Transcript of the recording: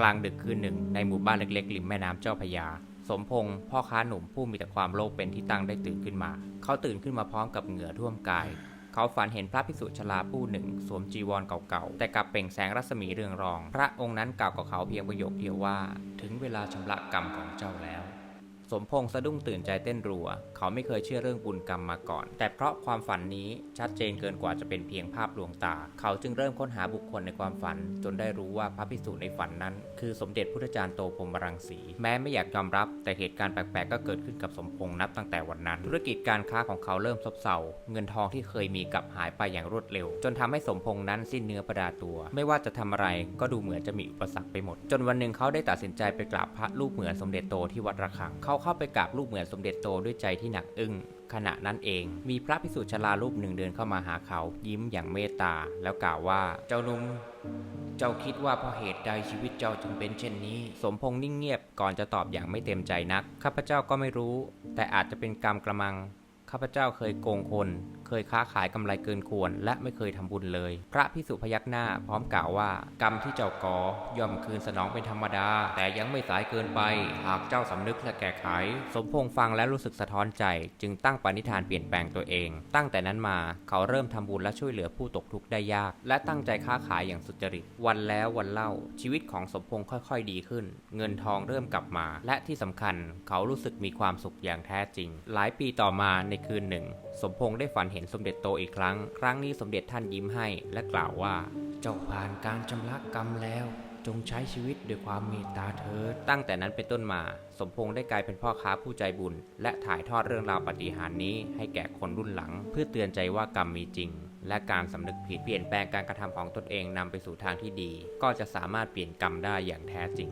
กลางดึกคืนหนึ่งในหมู่บ้านเล็กๆริมแม่น้ำเจ้าพยา สมพงศ์พ่อค้าหนุ่มผู้มีแต่ความโลภเป็นที่ตั้งได้ตื่นขึ้นมา เขาตื่นขึ้นมาพร้อมกับเหงื่อท่วมกาย เขาฝันเห็นพระภิกษุชราผู้หนึ่ง สวมจีวรเก่าๆ แต่กลับเปล่งแสงรัศมีเรืองรอง พระองค์นั้นกล่าวกับเขาเพียงประโยคเดียวว่า ถึงเวลาชำระกรรมของเจ้าแล้ว สมพงษ์สะดุ้งตื่นใจเต้นรัว เขาไม่เคยเชื่อเรื่องบุญกรรมมาก่อน แต่เพราะความฝันนี้ชัดเจนเกินกว่าจะเป็นเพียงภาพลวงตา เขาจึงเริ่มค้นหาบุคคลในความฝัน จนได้รู้ว่าพระภิกษุในฝันนั้น คือสมเด็จพุทธจารย์โตพรมรังสี แม้ไม่อยากยอมรับ แต่เหตุการณ์แปลกๆก็เกิดขึ้นกับสมพงษ์นับตั้งแต่วันนั้น ธุรกิจการค้าของเขาเริ่มซบเซาเงินทองที่เคยมีกลับหายไปอย่างรวดเร็ว จนทำให้สมพงษ์นั้นสิ้นเนื้อประดาตัว ไม่ว่าจะทำอะไรก็ดูเหมือนจะมีอุปสรรคไปหมด จนวันหนึ่งเขาได้ตัดสินใจไปกราบพระรูปเหมือนสมเด็จโตที่วัดระฆังเขาเข้าไปกราบรูปเหมือนสมเด็จโตด้วยใจที่หนักอึ้งขณะนั้นเอง มีพระพิสุชลารูปหนึ่งเดินเข้ามาหาเขายิ้มอย่างเมตตา แล้วกล่าวว่า เจ้านุ่มเจ้าคิดว่าเพราะเหตุใดชีวิตเจ้าจึงเป็นเช่นนี้ สมพงษ์นิ่งเงียบก่อนจะตอบอย่างไม่เต็มใจนัก ข้าพเจ้าก็ไม่รู้ แต่อาจจะเป็นกรรมกระมัง ข้าพเจ้าเคยโกงคน เคยค้าขายกำไรเกินควร และไม่เคยทำบุญเลย พระพิสุพยักหน้าพร้อมกล่าวว่า กรรมที่เจ้าก่อย่อมคืนสนองเป็นธรรมดา แต่ยังไม่สายเกินไป หากเจ้าสำนึกและแก้ไข สมพงษ์ฟังและรู้สึกสะท้อนใจ จึงตั้งปณิธานเปลี่ยนแปลงตัวเอง ตั้งแต่นั้นมาเขาเริ่มทำบุญและช่วยเหลือผู้ตกทุกข์ได้ยาก และตั้งใจค้าขายอย่างสุจริต วันแล้ววันเล่า ชีวิตของสมพงษ์ค่อยๆดีขึ้น เงินทองเริ่มกลับมา และที่สำคัญ เขารู้สึกมีความสุขอย่างแท้จริง หลายปีต่อมาในคืนหนึ่ง สมพงษ์ได้ฝันเห็นสมเด็จโตอีกครั้ง ครั้งนี้สมเด็จท่านยิ้มให้ และกล่าวว่า เจ้าผ่านการชำระกรรมแล้วจงใช้ชีวิตด้วยความเมตตาเถิด ตั้งแต่นั้นเป็นต้นมา สมพงษ์ได้กลายเป็นพ่อค้าผู้ใจบุญ และถ่ายทอดเรื่องราวปฏิหารนี้ ให้แก่คนรุ่นหลัง เพื่อเตือนใจว่ากรรมมีจริง และการสำนึกผิดเปลี่ยนแปลงการกระทำของตนเองนำไปสู่ทางที่ดี ก็จะสามารถเปลี่ยนกรรมได้อย่างแท้จริง